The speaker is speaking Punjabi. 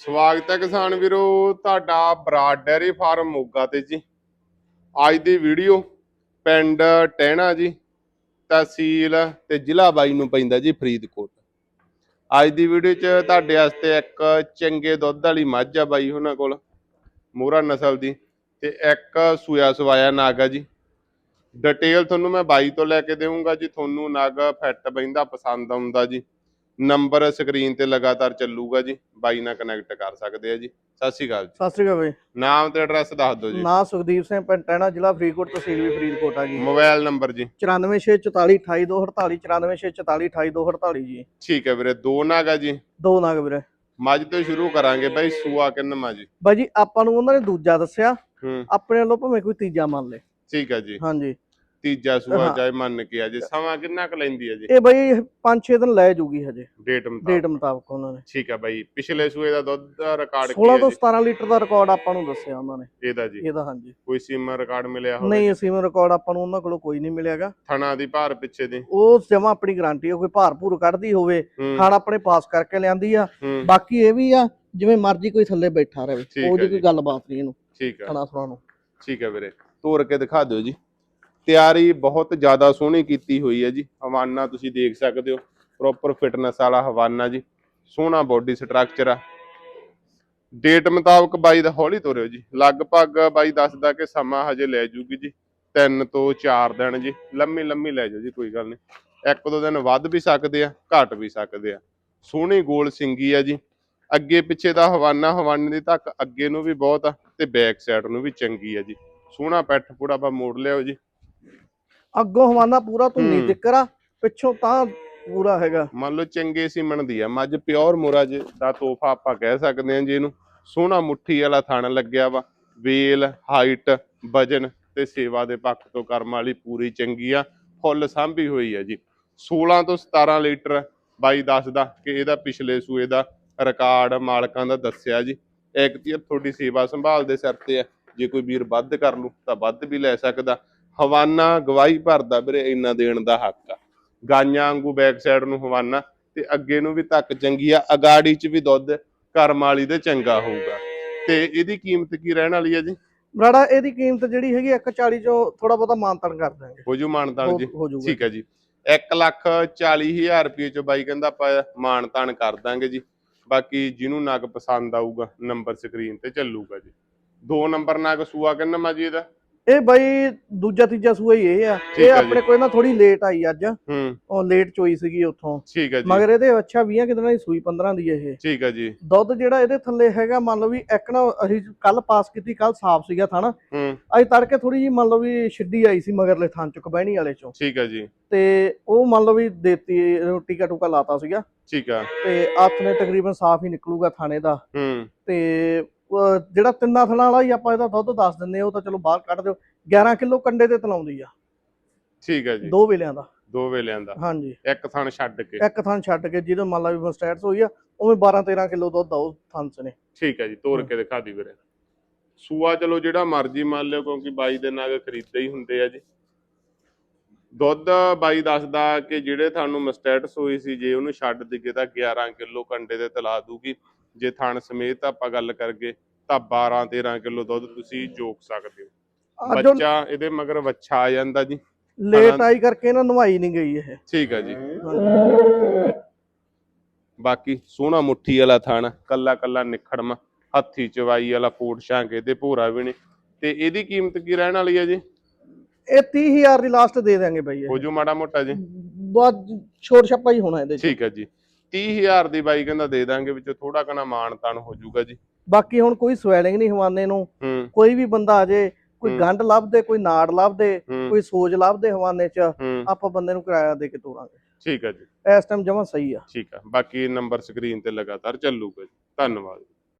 ਸਵਾਗਤ ਹੈ ਕਿਸਾਨ ਵੀਰੋ, ਤੁਹਾਡਾ ਬਰਾਡ ਡੈਰੀ ਫਾਰਮ ਮੋਗਾ ਤੇ ਜੀ। ਅੱਜ ਦੀ ਵੀਡੀਓ ਪਿੰਡ ਟਹਿਣਾ ਜੀ, ਤਹਿਸੀਲ ਤੇ ਜ਼ਿਲ੍ਹਾ ਬਾਈ ਨੂੰ ਪੈਂਦਾ ਜੀ ਫਰੀਦਕੋਟ। ਅੱਜ ਦੀ ਵੀਡੀਓ 'ਚ ਤੁਹਾਡੇ ਵਾਸਤੇ ਇੱਕ ਚੰਗੇ ਦੁੱਧ ਵਾਲੀ ਮੱਝ ਆ ਬਾਈ ਉਹਨਾਂ ਕੋਲ, ਮੋਹਰਾ ਨਸਲ ਦੀ ਤੇ ਇੱਕ ਸੂਆ ਸਵਾਇਆ ਨਾਗ ਆ ਜੀ। ਡਿਟੇਲ ਤੁਹਾਨੂੰ ਮੈਂ ਬਾਈ ਤੋਂ ਲੈ ਕੇ ਦੇਵਾਂਗਾ ਜੀ, ਤੁਹਾਨੂੰ ਨਗ ਫਿੱਟ ਬੈਂਦਾ ਪਸੰਦ ਆਉਂਦਾ ਜੀ। ਨੰਬਰ ਸਕਰੀਨ ਤੇ ਲਗਾਤਾਰ ਚੱਲੂਗਾ ਜੀ ਬਾਈ ਨਾਲ ਕਨੈਕਟ ਕਰ ਸਕਦੇ ਆ ਜੀ। ਸਤਿ ਸ਼੍ਰੀ ਅਕਾਲ ਜੀ। ਸਤਿ ਸ੍ਰੀ ਅਕਾਲ ਬਈ। ਨਾਮ ਤੇ ਐਡਰੈਸ ਦੱਸ ਦਿਓ ਜੀ। ਨਾਂ ਸੁਖਦੀਪ ਸਿੰਘ ਪਿੰਡ ਟਹਿਣਾ ਜ਼ਿਲ੍ਹਾ ਫਰੀਦਕੋਟ ਤਹਿਸੀਲ ਵੀ ਫਰੀਦਕੋਟ ਆ ਜੀ। ਮੋਬਾਈਲ ਨੰਬਰ ਜੀ। 9464428248 9464428248 ਜੀ। ਠੀਕ ਹੈ ਵੀਰੇ ਦੋ ਨਾਗ ਆ ਜੀ। ਦੋ ਨਾਗ ਵੀਰੇ। ਮੱਝ ਤੋਂ ਸ਼ੁਰੂ ਕਰਾਂਗੇ ਬਾਈ ਸੂਆ ਕਿੰਨਵਾਂ ਜੀ ਬਾਈ ਜੀ ਆਪਾਂ ਨੂੰ ਉਹਨਾਂ ਨੇ ਦੂਜਾ ਦੱਸਿਆ। ਹੂੰ। ਆਪਣੇ ਵੱਲੋਂ ਭਾਵੇਂ ਕੋਈ ਤੀਜਾ ਮੰਨ ਲੇ। ਠੀਕ ਹੈ ਜੀ। ਹਾਂਜੀ। ਤੀਜਾ ਸੂਆ। ਚਾਹੇ ਮੰਨ ਕੇ ਆ ਜੀ ਸਮਾਂ ਕਿੰਨਾ ਕੁ ਲੈਂਦੀ ਹੈ ਜੀ? ਇਹ ਬਾਈ 5-6 ਦਿਨ ਲੈ ਜੂਗੀ ਹਜੇ। ਡੇਟ ਡੇਟ ਮੁਤਾਬਕ ਮੁਤਾਬਕ ਉਹਨਾਂ ਨੇ। ਠੀਕ ਹੈ ਬਾਈ ਪਿਛਲੇ ਸੂਏ ਦਾ ਦੁੱਧ ਦਾ ਰਿਕਾਰਡ ਕੀ 16 ਹੈ ਤੋਂ ਜੀ? 17 ਲੀਟਰ ਦਾ ਰਿਕਾਰਡ ਆਪਾਂ ਨੂੰ ਦੱਸਿਆ ਉਹਨਾਂ ਨੇ। ਇਹਦਾ ਜੀ। ਇਹਦਾ ਹਾਂਜੀ। ਕੋਈ ਸੀਮਾ ਰਿਕਾਰਡ ਮਿਲਿਆ ਹੋਵੇ? ਨਹੀਂ ਅਸੀਂ ਰਿਕਾਰਡ ਆਪਾਂ ਨੂੰ ਉਹਨਾਂ ਕੋਲੋਂ ਕੋਈ ਨਹੀਂ ਮਿਲਿਆਗਾ ਥਣਾ ਦੀ ਭਾਰ ਪਿੱਛੇ ਦੀ। ਉਹ ਜਮਾ ਆਪਣੀ ਗਾਰੰਟੀ ਹੈ ਕੋਈ ਭਾਰ ਭੂਰ ਕੱਢਦੀ ਹੋਵੇ ਖਾਣ ਆਪਣੇ ਪਾਸ ਕਰਕੇ ਲਿਆਂਦੀ ਆ। ਬਾਕੀ ਇਹ ਵੀ ਆ ਜਿਵੇਂ ਮਰਜ਼ੀ ਕੋਈ ਥੱਲੇ ਬੈਠਾ ਰਹੇ ਠੀਕ ਉਹ ਹੈ ਜੀ। ਕੋਈ। ਗੱਲਬਾਤ ਨਹੀਂ ਇਹਨੂੰ ਠੀਕ ਹੈ ਥਣਾ ਥਣਾ ਨੂੰ। ਠੀਕ ਹੈ ਵੀਰੇ ਤੋੜ ਕੇ ਦਿਖਾ ਦਿਓ ਜੀ। ਤਿਆਰੀ ਬਹੁਤ ਜ਼ਿਆਦਾ ਸੋਹਣੀ ਕੀਤੀ ਹੋਈ ਹੈ ਜੀ। ਹਵਾਨਾ ਤੁਸੀਂ ਦੇਖ ਸਕਦੇ ਹੋ। ਪ੍ਰੋਪਰ ਫਿਟਨੈਸ ਵਾਲਾ ਹਵਾਨਾ ਜੀ। ਸੋਹਣਾ ਬੋਡੀ ਸਟਰਕਚਰ ਆ। ਡੇਟ ਮੁਤਾਬਕ ਬਾਈ ਦਾ ਹੌਲੀ ਤੋਰਿਓ ਜੀ। ਲਗਭਗ ਬਾਈ ਦੱਸਦਾ ਕਿ ਸਮਾਂ ਹਜੇ ਲੈ ਜੂਗੀ ਜੀ। 3 ਤੋਂ 4 ਦਿਨ ਜੀ। ਲੰਮੀ ਲੰਮੀ ਲੈ ਜਾਓ ਜੀ, ਕੋਈ ਗੱਲ ਨਹੀਂ। ਇੱਕ ਦੋ ਦਿਨ ਵੱਧ ਵੀ ਸਕਦੇ ਆ, ਘਟ ਵੀ ਸਕਦੇ ਆ। ਸੋਹਣੀ ਗੋਲ ਸਿੰਗੀ ਆ ਜੀ। ਅੱਗੇ ਪਿੱਛੇ ਦਾ ਹਵਾਨਾ, ਹਵਾਨੇ ਦੀ ਤੱਕ ਅੱਗੇ ਨੂੰ ਵੀ ਬਹੁਤ ਆ ਤੇ ਬੈਕ ਸਾਈਡ ਨੂੰ ਵੀ ਚੰਗੀ ਆ ਜੀ। ਸੋਹਣਾ ਪੈਠ ਪੂੜਾ ਆਪਾਂ ਮੋੜ ਲਿਓ ਜੀ। ਅੱਗੋਂ ਹਵਾਨਾ ਪੂਰਾ ਧੁੰਨੀ। ਤਿੱਕਰ ਆ ਪਿੱਛੋਂ ਤਾਂ ਪੂਰਾ ਹੈਗਾ। ਮੰਨ ਲਓ ਚੰਗੇ ਸੀਮਣ ਦੀ ਆ ਮੱਝ ਪਿਓਰ ਮੁਰਾ ਜੀ ਦਾ ਤੋਹਫਾ ਆਪਾਂ ਕਹਿ ਸਕਦੇ ਹਾਂ ਜੀ ਇਹਨੂੰ। ਸੋਹਣਾ ਮੁੱਠੀ ਵਾਲਾ ਥਣ ਲੱਗਿਆ ਵਾ ਵੇਲ ਹਾਈਟ ਵਜਨ ਤੇ ਸੇਵਾ ਦੇ ਪੱਖ ਤੋਂ ਕਰਮ ਵਾਲੀ ਪੂਰੀ ਚੰਗੀ ਆ ਫੁੱਲ ਸਾਂਭੀ ਹੋਈ ਆ ਜੀ। 16 ਤੋਂ 17 ਲੀਟਰ ਬਾਈ ਦੱਸਦਾ ਕਿ ਇਹਦਾ ਪਿਛਲੇ ਸੂਏ ਦਾ ਰਿਕਾਰਡ ਮਾਲਕਾਂ ਦਾ ਦੱਸਿਆ ਜੀ। ਇੱਕ ਤੀਰ ਤੁਹਾਡੀ ਸੇਵਾ ਸੰਭਾਲ ਦੇ ਸਿਰ ਤੇ ਆ ਜੇ ਕੋਈ ਵੀਰ ਵੱਧ ਕਰ ਲੂ ਤਾਂ ਵੱਧ ਵੀ ਲੈ ਸਕਦਾ। ਹਵਾਨਾ ਗਵਾਹੀ ਭਰਦਾ ਵੀਰੇ ਇੰਨਾ ਦੇਣ ਦਾ ਹੱਕ ਆ। ਗਾਈਆਂ ਵਾਂਗੂ ਬੈਕ ਸਾਈਡ ਨੂੰ ਹਵਾਨਾ ਤੇ ਅੱਗੇ ਨੂੰ ਵੀ ਧੱਕ ਚੰਗੀ ਆ ਅਗਾੜੀ ਚ ਵੀ ਦੁੱਧ ਕਰਮ ਵਾਲੀ ਦੇ ਚੰਗਾ ਹੋਊਗਾ। ਤੇ ਇਹਦੀ ਕੀਮਤ ਕੀ ਰਹਿਣ ਵਾਲੀ ਹੈ ਜੀ? ਬਰਾੜਾ ਇਹਦੀ ਕੀਮਤ ਜਿਹੜੀ ਹੈਗੀ 140 ਚੋਂ ਥੋੜਾ ਬਹੁਤਾ ਮਾਨਤਨ ਕਰ ਦਾਂਗੇ ਹੋ ਜੂ ਮਾਨਤਾਨ ਜੀ। ਠੀਕ ਹੈ ਜੀ। 1 ਲੱਖ 40 ਹਜ਼ਾਰ ਰੁਪਏ ਚ ਬਾਈ ਕਹਿੰਦਾ ਆਪਾਂ ਮਾਨਤਾਨ ਕਰ ਦਾਂਗੇ ਜੀ। ਬਾਕੀ ਜਿਹਨੂੰ ਨਗ ਪਸੰਦ ਆਊਗਾ ਨੰਬਰ ਸਕਰੀਨ ਤੇ ਚੱਲੂਗਾ ਜੀ। ਦੋ ਨੰਬਰ ਨਗ ਸੂਆ ਕਿੰਨਾ ਮਾ ਜੀ ਇਹਦਾ? ਇਹ ਬਾਈ ਦੂਜਾ ਤੀਜਾ ਸੂਆ ਹੀ ਇਹ ਆ। ਠੀਕ ਇਹ ਆ ਜੀ। ਆਪਣੇ ਕੋਲ ਨਾ ਥੋੜੀ ਲੇਟ ਆਈ ਅੱਜ। ਹੂੰ। ਉਹ ਲੇਟ ਚੋਈ ਸੀਗੀ ਉੱਥੋਂ। ਠੀਕ ਹੈ ਜੀ। ਮਗਰ ਇਹਦੇ ਅੱਛਾ 20 ਕਿਦਨਾਂ ਦੀ ਸੂਈ 15 ਦੀ ਇਹ। ਠੀਕ ਹੈ ਜੀ। ਦੁੱਧ ਜਿਹੜਾ ਇਹਦੇ ਥੱਲੇ ਹੈਗਾ ਮੰਨ ਲਓ ਵੀ ਇੱਕ ਨਾ ਅਸੀਂ ਕੱਲ ਪਾਸ ਕੀਤੀ ਕੱਲ ਸਾਫ਼ ਸੀਗਾ ਥਣ। ਹੂੰ। ਅੱਜ ਤੜਕੇ ਥੋੜੀ ਜੀ ਮੰਨ ਲਓ ਵੀ ਛਿੱਡੀ ਆਈ ਸੀ ਮਗਰਲੇ ਥਣ ਚ ਕਬਹਿਣੀ ਵਾਲੇ ਚੋਂ। ਠੀਕ ਹੈ ਜੀ। ਤੇ ਉਹ ਮੰਨ ਲਓ ਵੀ ਦੇਤੀ ਟੀਕਾ ਟੂਕਾ ਲਾਤਾ ਸੀਗਾ। ਠੀਕ ਆ। ਤੇ ਹੱਥ ਨੇ ਤਕਰੀਬਨ ਸਾਫ਼ ਹੀ ਨਿਕਲੂਗਾ ਥਾਣੇ ਦਾ। ਹੂੰ। ਤੇ ਜਿਹੜਾ ਤਿੰਨਾਂ ਥਣਾ ਵਾਲਾ ਹੀ ਆਪਾਂ ਇਹਦਾ ਦੁੱਧ ਦੱਸ ਆ ਉਹ ਤਾਂ ਚਲੋ ਬਾਹਰ ਕੱਢ ਦਿਓ। 11 ਕਿਲੋ ਕੰਡੇ ਤੇ ਤਲਾਉਂਦੀ ਆ। ਠੀਕ ਹੈ ਜੀ। ਦੋ ਵੇਲਿਆਂ ਦਾ। ਦੋ ਵੇਲਿਆਂ ਦਾ। ਹਾਂਜੀ। ਇੱਕ ਥਣ ਛੱਡ ਕੇ। ਇੱਕ ਥਣ ਛੱਡ ਕੇ ਜਿਹਦੇ ਮੰਨ ਲਾ ਵੀ ਸਟੈਟਸ ਹੋਈ ਆ ਉਵੇਂ 12 13 ਕਿਲੋ ਦੁੱਧ ਆ ਉਹ ਥਣ ਨੇ। ਠੀਕ ਹੈ ਜੀ ਤੋੜ ਕੇ ਦਿਖਾ ਦੀ ਵੀਰੇ। ਸੂਆ ਚਲੋ ਜਿਹੜਾ ਮਰਜ਼ੀ ਮੰਨ ਲਿਓ ਕਿਉਂਕਿ ਬਾਈ ਦੇ ਨਗ ਖਰੀਦਦੇ ਹੀ ਹੁੰਦੇ ਆ ਜੀ। ਦੁੱਧ ਬਾਈ ਦੱਸਦਾ ਕਿ ਜਿਹੜੇ ਤੁਹਾਨੂੰ ਮਸਟੈਟਸ ਹੋਈ ਸੀ ਜੇ ਉਹਨੂੰ ਛੱਡ ਦਿੱਗੇ ਤਾਂ 11 ਕਿਲੋ ਕੰਡੇ ਤੇ ਤਲਾ ਦੂਗੀ। ਜੇ ਥਣ ਸਮੇਤ ਆਪਾਂ ਗੱਲ ਕਰਗੇ ਤਾਂ 12 13 ਕਿਲੋ ਦੁੱਧ ਤੁਸੀਂ ਜੋਕ ਸਕਦੇ ਹੋ। ਅੱਜ ਉਹ ਬੱਚਾ ਇਹਦੇ ਮਗਰ ਵੱਛਾ ਆ ਜਾਂਦਾ ਜੀ। ਲੇਟ ਆਈ ਕਰਕੇ ਨਾ ਨਵਾਈ ਨਹੀਂ ਗਈ ਇਹ। ਠੀਕ ਹੈ ਜੀ। ਹਾਂਜੀ। ਬਾਕੀ ਸੋਹਣਾ ਮੁੱਠੀ ਵਾਲਾ ਥਣ ਕੱਲਾ ਕੱਲਾ ਨਿਖੜਮਾ ਹੱਥੀ ਚਵਾਈ ਵਾਲਾ ਫੂਟ ਛਾਂਗੇ ਤੇ ਭੋਰਾ ਵੀ ਨੇ ਤੇ ਇਹਦੀ ਕੀਮਤ ਕੀ ਰਹਿਣ ਵਾਲੀ ਹੈ ਜੀ? ਇਹ 30000 ਦੀ ਲਾਸਟ ਦੇ ਦਿਆਂਗੇ ਬਾਈ ਇਹ। ਹੋ ਜੂ ਮਾੜਾ ਮੋਟਾ ਜੀ। ਬਹੁਤ ਛੋਟ ਛੱਪਾ ਹੀ ਹੋਣਾ ਇਹਦੇ ਚ। ਠੀਕ ਹੈ ਜੀ। 30000 ਦੀ ਬਾਈ ਕਹਿੰਦਾ ਦੇ ਦਾਂਗੇ ਵਿੱਚ ਥੋੜਾ ਕਣਾ ਮਾਣ ਤਾਣ ਹੋ ਜੂਗਾ ਜੀ। ਬਾਕੀ ਹੁਣ ਕੋਈ ਸਵੈਲਿੰਗ ਨਹੀਂ ਹਵਾਨੇ ਨੂੰ। ਕੋਈ ਵੀ ਬੰਦਾ ਆ ਜੇ ਕੋਈ। ਗੰਢ ਲੱਭਦੇ ਕੋਈ ਨਾੜ ਲੱਭਦੇ ਕੋਈ ਸੋਜ ਲੱਭਦੇ ਹਵਾਨੇ ਚ ਆਪਾਂ ਬੰਦੇ ਨੂੰ ਕਿਰਾਇਆ ਦੇ ਕੇ ਤੋਰਾਂਗੇ। ਠੀਕ ਹੈ ਜੀ। ਇਸ ਟਾਈਮ ਜਮਾ ਸਹੀ ਆ। ਠੀਕ ਹੈ ਬਾਕੀ ਨੰਬਰ ਸਕਰੀਨ ਤੇ ਲਗਾਤਾਰ ਚੱਲੂਗਾ ਜੀ। ਧੰਨਵਾਦ।